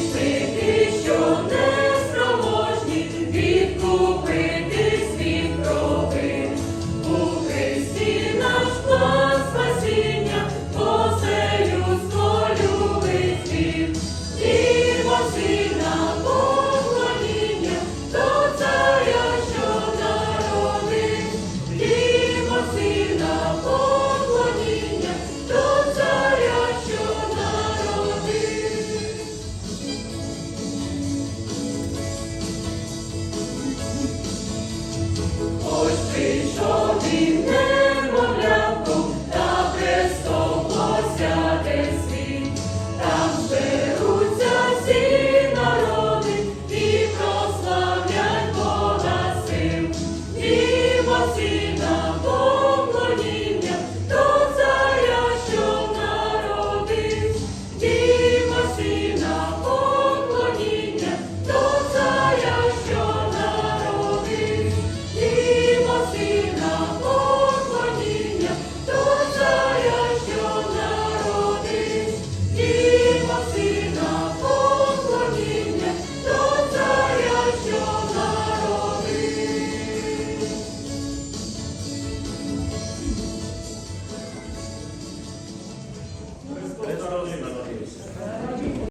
praise. 300 народився.